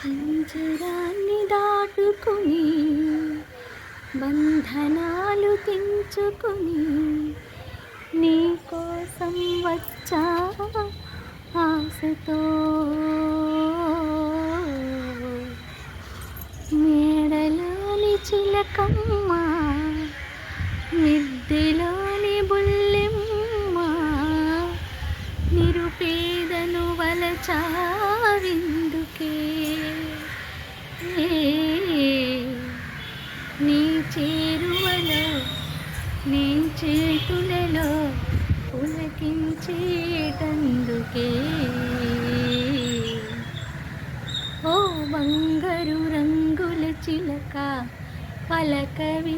పంజరాన్ని దాటుకుని బంధనాలు తెంచుకుని నీ కోసం వచ్చా ఆశతో. మేడలోని చిలకమ్మ మిద్దెలోని బుల్లెమ్మ నిరుపేదను వలచారిందుకే చేతులలో పులకించేటందుకే ఓ బంగారు రంగుల చిలక పలకవి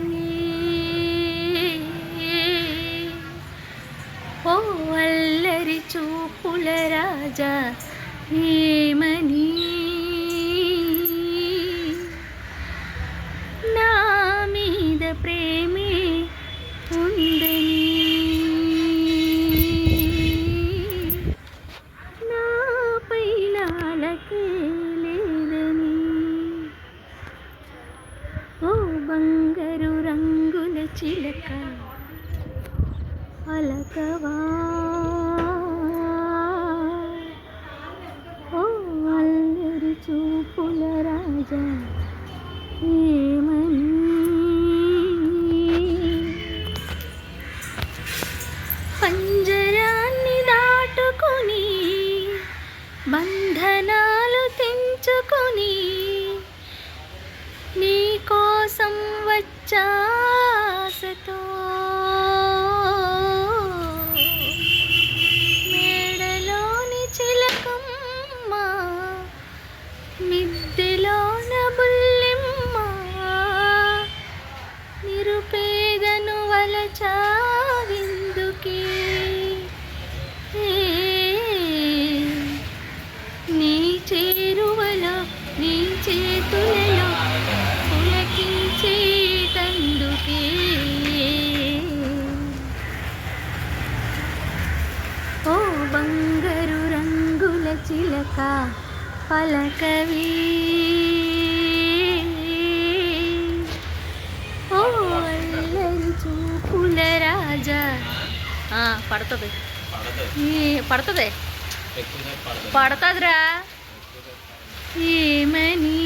ఓ అల్లరి చూపుల రాజా ఏమని చిలక అలకవా ఓ అల్లరి చూపుల రాజా ఏమని పంజరాన్ని దాటుకుని బంధనాలు తెంచుకుని నీ కోసం వచ్చాసతో మేడలోని పలకవి. ఓ చూపుల రాజా పడుతుంది. పడుతుంది. పడుతుందిరా. ఏమని